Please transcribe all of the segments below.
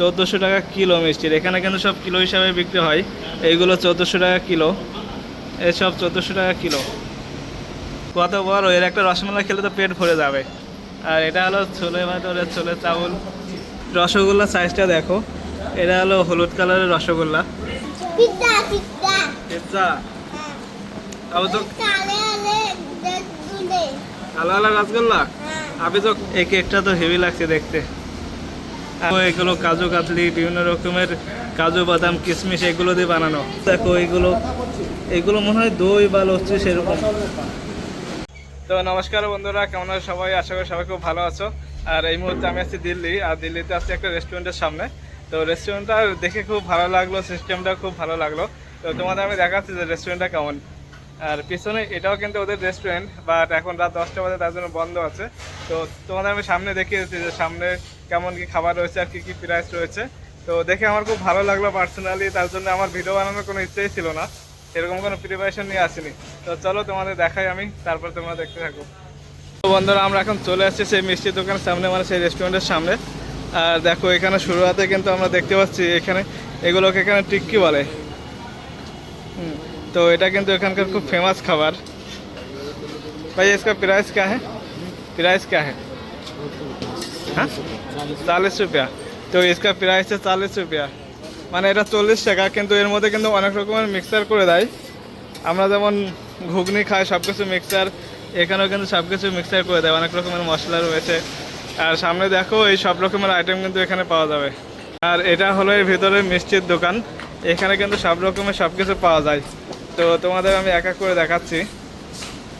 চোদ্দোশো টাকা কিলো মিষ্টির। এখানে কিন্তু সব কিলো হিসাবে বিক্রি হয়। এইগুলো চোদ্দোশো টাকা কিলো। এসব চোদ্দোশো টাকা কিলো। কত বড়? এর একটা রসমালাই খেলে তো পেট ভরে যাবে। আর এটা হলো ছোলে ভাতরে ছোলে চাউল। রসগোল্লা সাইজটা দেখো। এটা হলো হলুদ কালারের রসগোল্লা। তো আলাদা রসগোল্লা? আপনি তো এই একটা তো হেভি লাগছে দেখতে। এগুলো কাজু কাতলি, বিভিন্ন রকমের কাজু বাদাম, কিশমিশ এগুলো দিয়ে বানানো। দেখো এগুলো এগুলো মনে হয় দই বা লচ্ছি সেরকম। তো নমস্কার বন্ধুরা, কেমন সবাই? আশা করি সবাই খুব ভালো আছো। আর এই মুহূর্তে আমি আছি দিল্লি, আর দিল্লিতে আছি একটা রেস্টুরেন্টের সামনে। তো রেস্টুরেন্টটা দেখে খুব ভালো লাগল, সিস্টেমটা খুব ভালো লাগল। তো তোমাদের আমি দেখাচ্ছি যে রেস্টুরেন্টটা কেমন। আর পিছনে এটাও কিন্তু ওদের রেস্টুরেন্ট, বাট এখন রাত দশটা বাজে, তার জন্য বন্ধ আছে। তো তোমাদের আমি সামনে দেখিয়েছি যে সামনে কেমন কি খাবার রয়েছে আর কি কি প্রাইস রয়েছে তো দেখে আমার খুব ভালো লাগলো পার্সোনালি তার জন্য আমার ভিডিও বানানোর কোনো ইচ্ছেই ছিল না এরকম কোনো প্রিপারেশন নিয়ে আসিনি তো চলো তোমাদের দেখাই আমি তারপর তোমরা দেখতে থাকো তো বন্ধুরা আমরা এখন চলে আসছি সেই মিষ্টির দোকানের সামনে মানে সেই রেস্টুরেন্টের সামনে আর দেখো এখানে শুরুয়াতে কিন্তু আমরা দেখতে পাচ্ছি এখানে এগুলোকে এখানে টিক্কি বলে হুম, তো এটা কিন্তু এখানকার খুব ফেমাস খাবার ভাই इसका प्राइस क्या है प्राइस क्या है हाँ চাল্লিশ রুপিয়া তো इसका प्राइस है চাল্লিশ রুপিয়া মানে এটা চল্লিশ টাকা কিন্তু এর মধ্যে কিন্তু অনেক রকমের মিক্সার করে দেয় আমরা যেমন ঘুগনি খাই সব কিছু মিক্সার এখানেও কিন্তু সব কিছু মিক্সার করে দেয় অনেক রকমের মশলা রয়েছে আর সামনে দেখো এই সব রকমের আইটেম কিন্তু এখানে পাওয়া যাবে আর এটা হলো এর ভিতরে মিষ্টির দোকান এখানে কিন্তু সব রকমের সব কিছু পাওয়া যায় তো তোমাদের আমি এক এক করে দেখাচ্ছি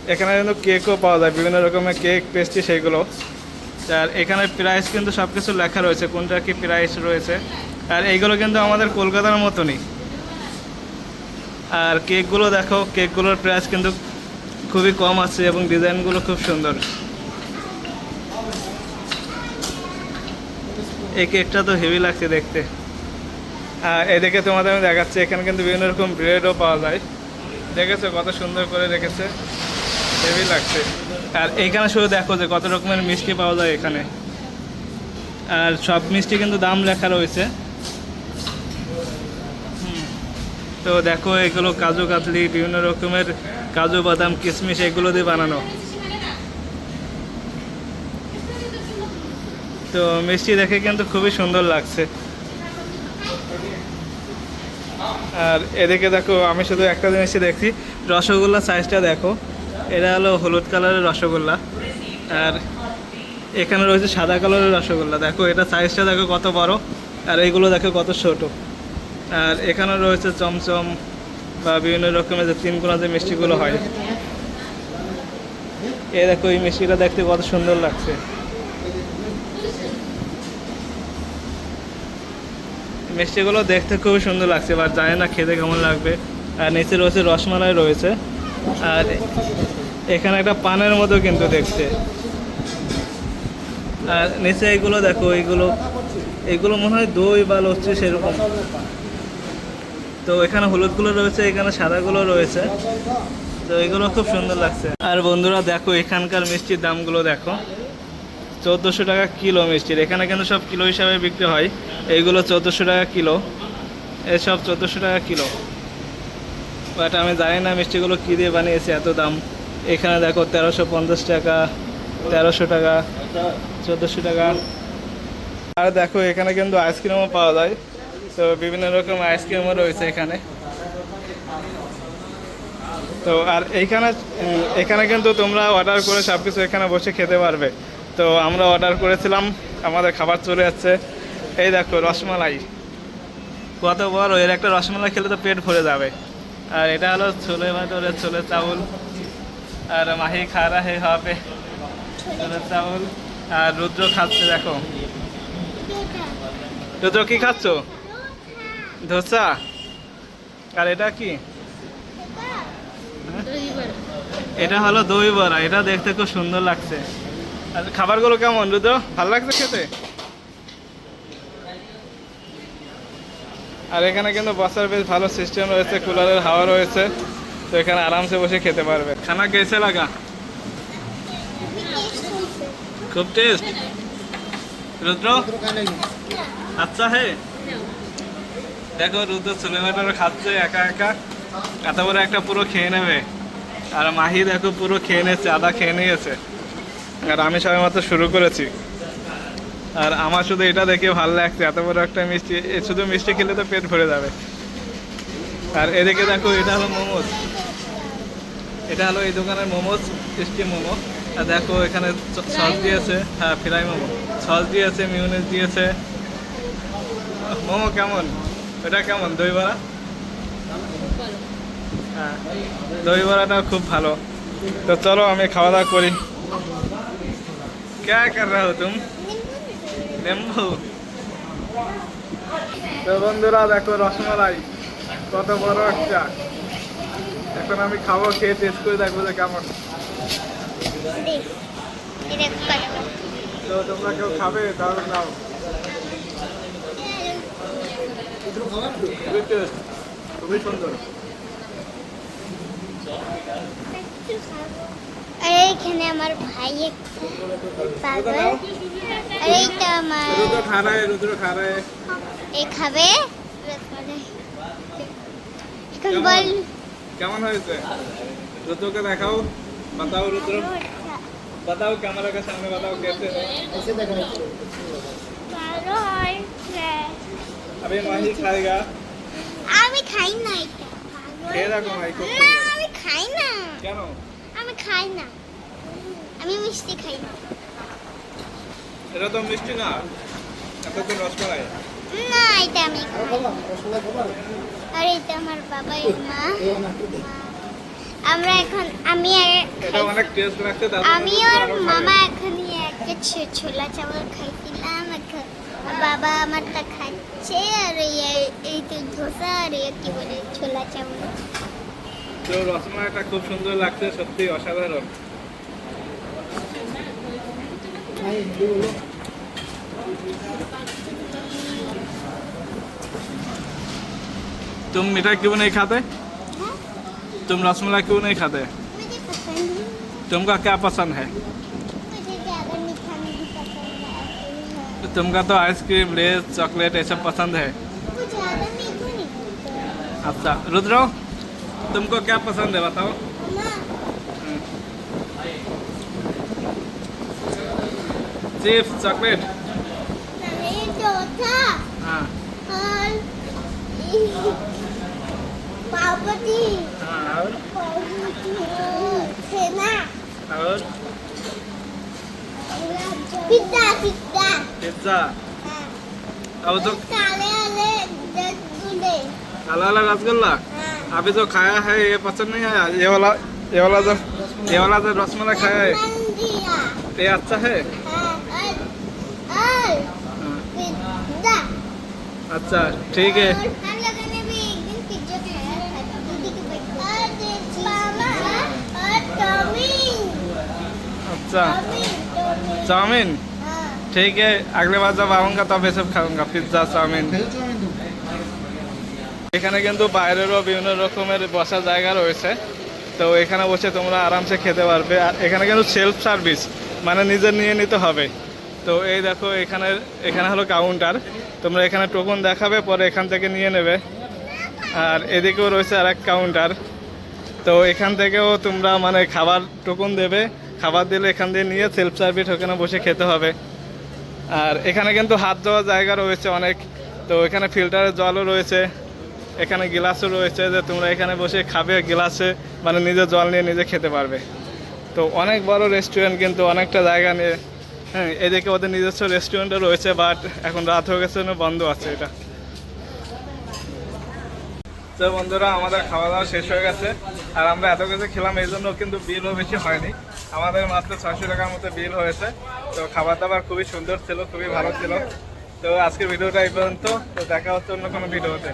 এখানে কিন্তু কেকও পাওয়া যায় বিভিন্ন রকমের কেক পেস্ট্রি সেইগুলো আর এখানে প্রাইস কিন্তু সব কিছু লেখা রয়েছে কোনটা কি প্রাইস রয়েছে। আর এইগুলো কিন্তু আমাদের কলকাতার মতনই। আর কেকগুলো দেখো কেকগুলোর প্রাইস কিন্তু খুবই কম আছে এবং ডিজাইনগুলো খুব সুন্দর। এই কেকটা তো হেভি লাগছে দেখতে। আর এদিকে তোমাদের আমি দেখাচ্ছি, এখানে কিন্তু বিভিন্ন রকম ব্রেডও পাওয়া যায়। দেখেছ কত সুন্দর করে রেখেছে? হেভি লাগছে। আর এইখানে শুধু দেখো যে কত রকমের মিষ্টি পাওয়া যায় এখানে। আর সব মিষ্টি কিন্তু দাম লেখা রয়েছে। তো দেখো, এগুলো কাজু কাতলি, বিভিন্ন রকমের কাজু বাদাম, কিশমিশ, এগুলো দিয়ে বানানো। তো মিষ্টি দেখে কিন্তু খুবই সুন্দর লাগছে। আর এদিকে দেখো, আমি শুধু একটা জিনিসই দেখছি রসগোল্লা সাইজটা দেখো। এটা হলো হলুদ কালারের রসগোল্লা। আর এখানে রয়েছে সাদা কালারের রসগোল্লা। দেখো, এটা সাইজটা দেখো কত বড়, আর এইগুলো দেখো কত ছোট। আর এখানে রয়েছে চমচম বা বিভিন্ন রকমের যে তিনগুলো যে মিষ্টিগুলো হয়। এ দেখো, এই মিষ্টিটা দেখতে কত সুন্দর লাগছে। মিষ্টিগুলো দেখতে খুবই সুন্দর লাগছে বা জানি না খেতে কেমন লাগবে। আর নিচে রয়েছে রসমালাই রয়েছে। আর এখানে একটা পানের মতো কিন্তু দেখতে। আর নিচে এইগুলো দেখো এইগুলো এগুলো মনে হয় দই বা লচ্ছি সেরকম। তো এখানে হলুদগুলো রয়েছে, এখানে সাদাগুলো রয়েছে। তো এগুলো খুব সুন্দর লাগছে। আর বন্ধুরা দেখো, এখানকার মিষ্টির দামগুলো দেখো। চোদ্দোশো টাকা কিলো মিষ্টির। এখানে কিন্তু সব কিলো হিসাবে বিক্রি হয়। এইগুলো চোদ্দোশো টাকা কিলো। এসব চোদ্দোশো টাকা কিলো। বাট আমি জানি না মিষ্টিগুলো কী দিয়ে বানিয়েছে, এত দাম। এখানে দেখো তেরোশো পঞ্চাশ টাকা, তেরোশো টাকা, চোদ্দোশো টাকা। আর দেখো, এখানে কিন্তু আইসক্রিমও পাওয়া যায়। তো বিভিন্ন রকম আইসক্রিমও রয়েছে এখানে। তো আর এইখানে এখানে কিন্তু তোমরা অর্ডার করে সব কিছু এখানে বসে খেতে পারবে। তো আমরা অর্ডার করেছিলাম, আমাদের খাবার চলে যাচ্ছে। এই দেখো, রসমালাই। কত বড় এর একটা রসমালাই খেলে তো পেট ভরে যাবে। আর এটা হলো ছোলে ভাতরের ছোলে চাউল। আর মাহি খারা হে হবে চাউল আর রুদ্র খাচ্ছে দেখো। রুদ্র কি খাচ্ছ? ধোসা? আর এটা কি? এটা হলো দই বড়া এটা দেখতে খুব সুন্দর লাগছে। আর খাবারগুলো কেমন রুদ্র? ভালো লাগছে খেতে? আর এখানে কিন্তু বসার বেশ ভালো সিস্টেম রয়েছে কুলারের হাওয়া রয়েছে। তো এখানে আরামসে বসে খেতে পারবে। খানা কেসে লাগা? খুব টেস্ট রুদ্র? আচ্ছা হে। দেখো, রুদ্র ছেলে মেয়েটারও খাচ্ছে একা একা। এত বড় একটা পুরো খেয়ে নেবে। আর মাহি দেখো, পুরো খেয়ে নিয়েছে, আদা খেয়ে নিয়েছে। আর আমি সবাই মাত্র শুরু করেছি। আর আমার শুধু এটা দেখে ভালো লাগছে, এত বড় একটা মিষ্টি শুধু মিষ্টি খেলে তো পেট ভরে যাবে। আর এদিকে দেখো এটা হলো মোমোজ এটা হলো এই দোকানের মোমোজ স্টিম মোমো আর দেখো এখানে চ- সস দিয়েছে হ্যাঁ ফ্রাই মোমো সস দিয়েছে মিউনিস দিয়েছে মোমো কেমন এটা কেমন দই বড়া হ্যাঁ দই বড়াটা খুব ভালো তো চলো আমি খাওয়া দাওয়া করি क्या कर रहे हो तुम নিম্বু তো বন্ধুরা দেখো রসমালাই কত বড় একটা। এখন আমি খাব খেয়ে টেস্ট করে দেখব যে কেমন। তো তোমরা কেউ খাবে? তাহলে নাও। খুবই সুন্দর। এইখানে আমার ভাই পাগল। এইটা আমার খারায় রুদ্র খারায়। এই খাবে? কেমন হয়েছে রুদ্রকে দেখাও বাতাও রুদ্র बताओ कैमरा के सामने बताओ कैसे है ভালো হয়েছে अभी माही खाएगा আমি খাই না এটা খেয়ে দেখো ভাই খুব না আমি খাই না কেন আমি খাই না আমি মিষ্টি খাই না এটা তো মিষ্টি না এত তো রসমালাই না এটা আমি আরে এটা আমার বাবা মা আমরা এখন আমি আমি আর মামা এখন ছোলা চাউল খাইছিলাম এখন বাবা আমারটা খাচ্ছে আর এই তো ধোসা আর কি বলে ছোলা চাউল তো রসমালাইটা খুব সুন্দর লাগছে সত্যি অসাধারণ Thank you. तुम मीठा क्यों नहीं खाते? तुम रसमलाई क्यों नहीं खाते? है। तुमका क्या पसंद है? मुझे ज़्यादा मीठा नहीं पसंद तुमका तो आइसक्रीम लेस चॉकलेट ये सब पसंद है। अच्छा रुद्रो तुमको क्या पसंद है बताओ। मामा चिप्स चॉकलेट। हाँ और हाँ छेना अब तो काले वाले रसगुल्ले हाँ अभी जो खाया है ये पसंद नहीं आया ये वाला ये वाला जो ये वाला जो रसमलाई खाया है ये अच्छा है मामा और चाउमीन अच्छा चाउमीन चाउमीन चाउमीन हाँ ठीक है अगले बार जब आऊँगा तब ये सब खाऊंगा पिज्ज़ा चाउमीन এখানে কিন্তু বাইরেরও বিভিন্ন রকমের বসার জায়গা রয়েছে তো এখানে বসে তোমরা আরামসে খেতে পারবে আর এখানে কিন্তু সেলফ সার্ভিস মানে নিজের নিয়ে নিতে হবে তো এই দেখো, এখানে এখানে হলো কাউন্টার তোমরা এখানে টোকন দেখাবে, পরে এখান থেকে নিয়ে নেবে। আর এদিকেও রয়েছে আর এক কাউন্টার তো এখান থেকেও তোমরা মানে খাবার টোকন দেবে, খাবার দিলে এখান দিয়ে নিয়ে সেলফ সার্ভিস ওখানে বসে খেতে হবে। আর এখানে কিন্তু হাত ধোয়ার জায়গা রয়েছে অনেক। তো এখানে ফিল্টারের জলও রয়েছে। এখানে গ্লাসও রয়েছে যে তোমরা এখানে বসে খাবে গ্লাসে মানে নিজে জল নিয়ে নিজে খেতে পারবে। তো অনেক বড় রেস্টুরেন্ট কিন্তু অনেকটা জায়গা নিয়ে হ্যাঁ এদিকে ওদের নিজস্ব রেস্টুরেন্টও রয়েছে বাট এখন রাত হয়ে গেছে বন্ধ আছে এটা। তো বন্ধুরা, আমাদের খাওয়া দাওয়া শেষ হয়ে গেছে, আর আমরা এত কিছু খেলাম, এই জন্য কিন্তু বিলও বেশি হয়নি। আমাদের মাত্র ছয়শো টাকার মতো বিল হয়েছে, তো খাবার দাবার খুবই সুন্দর ছিল, খুবই ভালো ছিল। তো আজকের ভিডিওটা এই পর্যন্ত, তো দেখা হচ্ছে অন্য কোনো ভিডিওতে।